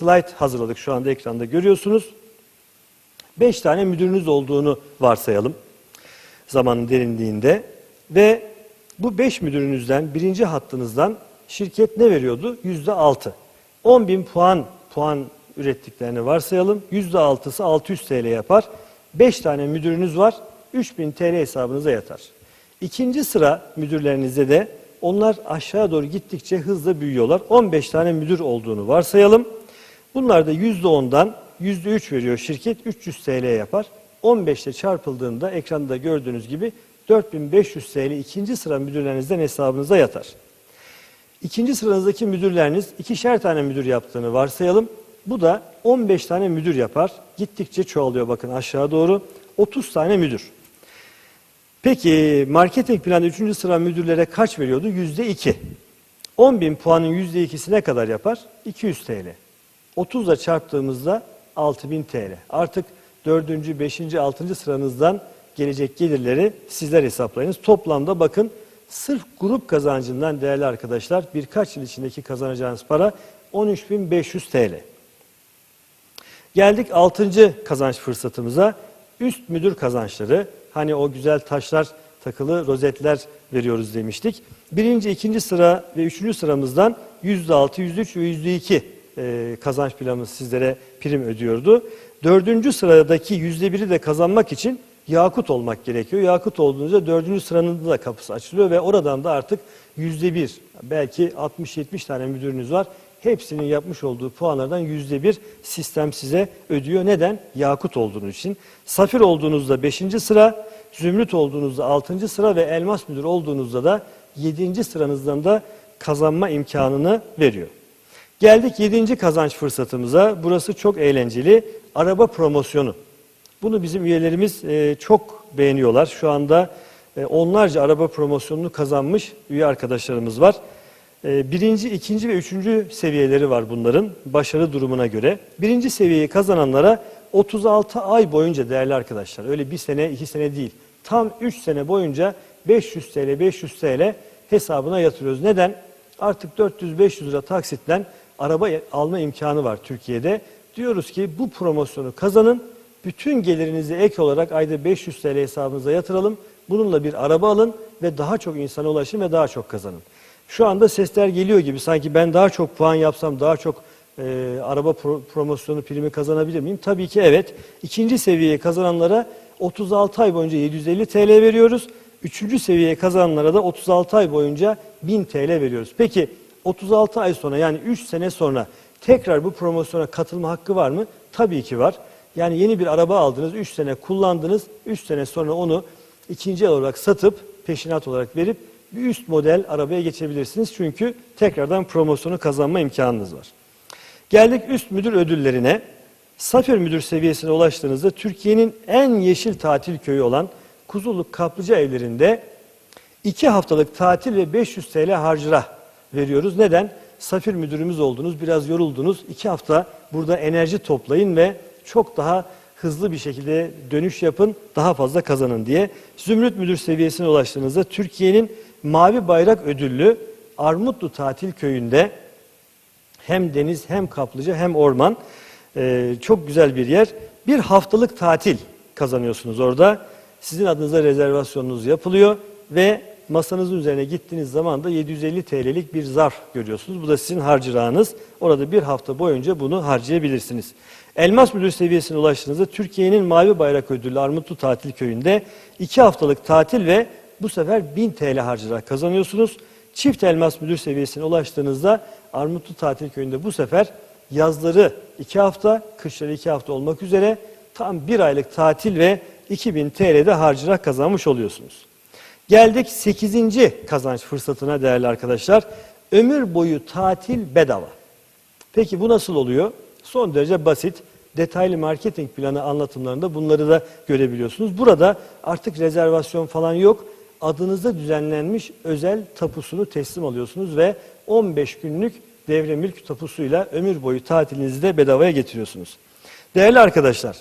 slide hazırladık. Şu anda ekranda görüyorsunuz. 5 tane müdürünüz olduğunu varsayalım zamanın derinliğinde ve bu 5 müdürünüzden birinci hattınızdan şirket ne veriyordu? Yüzde altı. 10 bin puan puan ürettiklerini varsayalım. Yüzde altısı 600 TL yapar. 5 tane müdürünüz var. 3000 TL hesabınıza yatar. İkinci sıra müdürlerinizde de onlar aşağı doğru gittikçe hızla büyüyorlar. 15 tane müdür olduğunu varsayalım. Bunlar da %10'dan %3 veriyor şirket 300 TL yapar. 15 ile çarpıldığında ekranda gördüğünüz gibi 4500 TL ikinci sıra müdürlerinizden hesabınıza yatar. İkinci sıranızdaki müdürleriniz ikişer tane müdür yaptığını varsayalım. Bu da 15 tane müdür yapar. Gittikçe çoğalıyor bakın aşağı doğru. 30 tane müdür. Peki marketing planı 3. sıra müdürlere kaç veriyordu? %2. 10 bin puanın %2'si ne kadar yapar? 200 TL. 30 ile çarptığımızda 6000 TL. Artık 4. 5. 6. sıranızdan gelecek gelirleri sizler hesaplayınız. Toplamda bakın sırf grup kazancından değerli arkadaşlar birkaç yıl içindeki kazanacağınız para 13.500 TL. Geldik 6. kazanç fırsatımıza. Üst müdür kazançları. Hani o güzel taşlar takılı rozetler veriyoruz demiştik. Birinci, ikinci sıra ve üçüncü sıramızdan %6, %3 ve %2 e, kazanç planımız sizlere prim ödüyordu. Dördüncü sıradaki yüzde biri de kazanmak için yakut olmak gerekiyor. Yakut olduğunuzda dördüncü sıranın da kapısı açılıyor ve oradan da artık yüzde bir, belki 60-70 tane müdürünüz var. Hepsinin yapmış olduğu puanlardan yüzde bir sistem size ödüyor. Neden? Yakut olduğunuz için. Safir olduğunuzda beşinci sıra, zümrüt olduğunuzda altıncı sıra ve elmas müdür olduğunuzda da yedinci sıranızdan da kazanma imkanını veriyor. Geldik yedinci kazanç fırsatımıza. Burası çok eğlenceli. Araba promosyonu. Bunu bizim üyelerimiz e, çok beğeniyorlar. Şu anda e, onlarca araba promosyonunu kazanmış üye arkadaşlarımız var. E, birinci, ikinci ve üçüncü seviyeleri var bunların başarı durumuna göre. Birinci seviyeyi kazananlara 36 ay boyunca değerli arkadaşlar, öyle bir sene, iki sene değil, tam 3 sene boyunca 500 TL, 500 TL hesabına yatırıyoruz. Neden? Artık 400-500 lira taksitten araba alma imkanı var Türkiye'de. Diyoruz ki bu promosyonu kazanın, bütün gelirinizi ek olarak ayda 500 TL hesabınıza yatıralım. Bununla bir araba alın ve daha çok insana ulaşın ve daha çok kazanın. Şu anda sesler geliyor gibi sanki ben daha çok puan yapsam daha çok e, araba pro promosyonu primi kazanabilir miyim? Tabii ki evet. İkinci seviyeyi kazananlara 36 ay boyunca 750 TL veriyoruz. Üçüncü seviyeye kazananlara da 36 ay boyunca 1000 TL veriyoruz. Peki 36 ay sonra yani 3 sene sonra tekrar bu promosyona katılma hakkı var mı? Tabii ki var. Yani yeni bir araba aldınız, 3 sene kullandınız, 3 sene sonra onu ikinci el olarak satıp peşinat olarak verip bir üst model arabaya geçebilirsiniz. Çünkü tekrardan promosyonu kazanma imkanınız var. Geldik üst müdür ödüllerine. Safir müdür seviyesine ulaştığınızda Türkiye'nin en yeşil tatil köyü olan Kuzuluk Kaplıca evlerinde 2 haftalık tatil ve 500 TL harcıra veriyoruz. Neden? Safir müdürümüz oldunuz, biraz yoruldunuz. 2 hafta burada enerji toplayın ve çok daha hızlı bir şekilde dönüş yapın, daha fazla kazanın diye. Zümrüt müdür seviyesine ulaştığınızda Türkiye'nin Mavi Bayrak ödüllü Armutlu Tatil Köyü'nde hem deniz hem kaplıca hem orman ee, çok güzel bir yer. Bir haftalık tatil kazanıyorsunuz orada. Sizin adınıza rezervasyonunuz yapılıyor ve masanızın üzerine gittiğiniz zaman da 750 TL'lik bir zarf görüyorsunuz. Bu da sizin harcırağınız. Orada bir hafta boyunca bunu harcayabilirsiniz. Elmas müdür seviyesine ulaştığınızda Türkiye'nin Mavi Bayrak Ödüllü Armutlu Tatil Köyü'nde iki haftalık tatil ve bu sefer 1000 TL harcırarak kazanıyorsunuz. Çift elmas müdür seviyesine ulaştığınızda Armutlu Tatil Köyü'nde bu sefer yazları 2 hafta, kışları 2 hafta olmak üzere tam bir aylık tatil ve 2000 TL'de harcırarak kazanmış oluyorsunuz. Geldik 8. kazanç fırsatına değerli arkadaşlar. Ömür boyu tatil bedava. Peki bu nasıl oluyor? Son derece basit. Detaylı marketing planı anlatımlarında bunları da görebiliyorsunuz. Burada artık rezervasyon falan yok. Adınızda düzenlenmiş özel tapusunu teslim alıyorsunuz ve 15 günlük devre mülk tapusuyla ömür boyu tatilinizi de bedavaya getiriyorsunuz. Değerli arkadaşlar,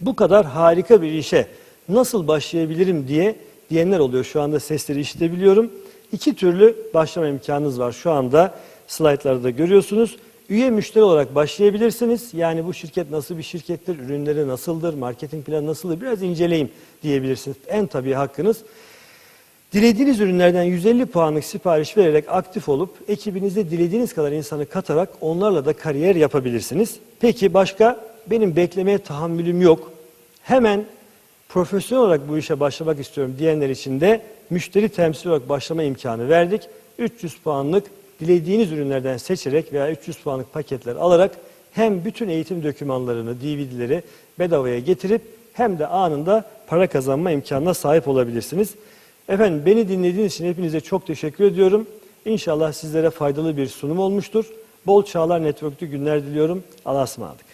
bu kadar harika bir işe nasıl başlayabilirim diye diyenler oluyor. Şu anda sesleri işitebiliyorum. İki türlü başlama imkanınız var. Şu anda slaytlarda görüyorsunuz. Üye müşteri olarak başlayabilirsiniz. Yani bu şirket nasıl bir şirkettir, ürünleri nasıldır, marketing planı nasıldır biraz inceleyeyim diyebilirsiniz. En tabii hakkınız. Dilediğiniz ürünlerden 150 puanlık sipariş vererek aktif olup ekibinizde dilediğiniz kadar insanı katarak onlarla da kariyer yapabilirsiniz. Peki başka? Benim beklemeye tahammülüm yok. Hemen profesyonel olarak bu işe başlamak istiyorum diyenler için de müşteri temsil olarak başlama imkanı verdik. 300 puanlık dilediğiniz ürünlerden seçerek veya 300 puanlık paketler alarak hem bütün eğitim dokümanlarını, DVD'leri bedavaya getirip hem de anında para kazanma imkanına sahip olabilirsiniz. Efendim beni dinlediğiniz için hepinize çok teşekkür ediyorum. İnşallah sizlere faydalı bir sunum olmuştur. Bol Çağlar Network'lü günler diliyorum. Allah'a ısmarladık.